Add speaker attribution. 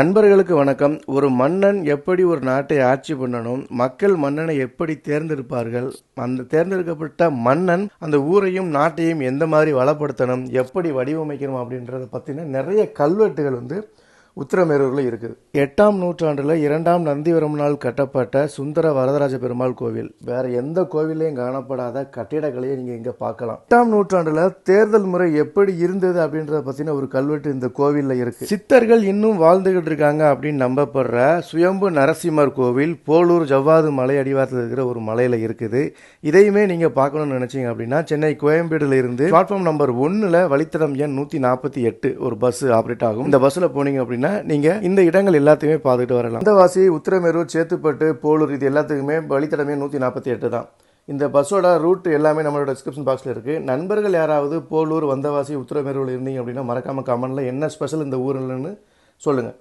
Speaker 1: நண்பர்களுக்கு வணக்கம். ஒரு மன்னன் எப்படி ஒரு நாட்டை ஆட்சி பண்ணணும் மக்கள் மன்னனை எப்படி தேர்ந்தெடுப்பார்கள் அந்த தேர்ந்தெடுக்கப்பட்ட மன்னன் அந்த ஊரையும் நாட்டையும் எந்த மாதிரி வளப்படுத்தணும் எப்படி வடிவமைக்கணும் அப்படின்றத பற்றின நிறைய கல்வெட்டுகள் வந்து உத்தரமேரூரில் இருக்குது. எட்டாம் நூற்றாண்டில் இரண்டாம் நந்திவரமனால் கட்டப்பட்ட சுந்தர வரதராஜ பெருமாள் கோவில். வேற எந்த கோவிலையும் காணப்படாத கட்டிடக்கலையை நீங்கள் இங்கே பார்க்கலாம். எட்டாம் நூற்றாண்டில் தேர்தல் முறை எப்படி இருந்தது அப்படின்றத பற்றின ஒரு கல்வெட்டு இந்த கோவிலில் இருக்கு. சித்தர்கள் இன்னும் வாழ்ந்துகிட்டு இருக்காங்க அப்படின்னு நம்பப்படுற சுயம்பு நரசிம்மர் கோவில் போலூர் ஜவ்வாது மலை அடிவாரத்தில் இருக்கிற ஒரு மலையில் இருக்குது. இதையுமே நீங்கள் பார்க்கணும்னு நினச்சிங்க அப்படின்னா சென்னை கோயம்பேடுல இருந்து பிளாட்ஃபார்ம் நம்பர் ஒன்றில் வழித்தடம் எண் நூற்றி நாற்பத்தி எட்டு ஒரு பஸ் ஆப்ரேட் ஆகும். இந்த பஸ்ஸில் போனீங்க அப்படின்னா நீங்கள் இந்த இடங்கள் எல்லாத்தையுமே பார்த்துட்டு வரலாம். அந்தவாசி உத்திரமேரூர் சேத்துப்பட்டு போலூர் இது எல்லாத்துக்குமே வழித்தடமே நூற்றி நாற்பத்தி எட்டு தான். இந்த பஸ்ஸோட ரூட் எல்லாமே நம்மளோட டிஸ்கிரிப்ஷன் பாக்ஸில் இருக்குது நண்பர்கள் யாராவது போலூர் வந்தவாசி உத்திரமேரூர் இருந்தீங்க அப்படின்னா மறக்காமல் கமெண்ட்டில் என்ன ஸ்பெஷல் இந்த ஊர்லன்னு சொல்லுங்கள்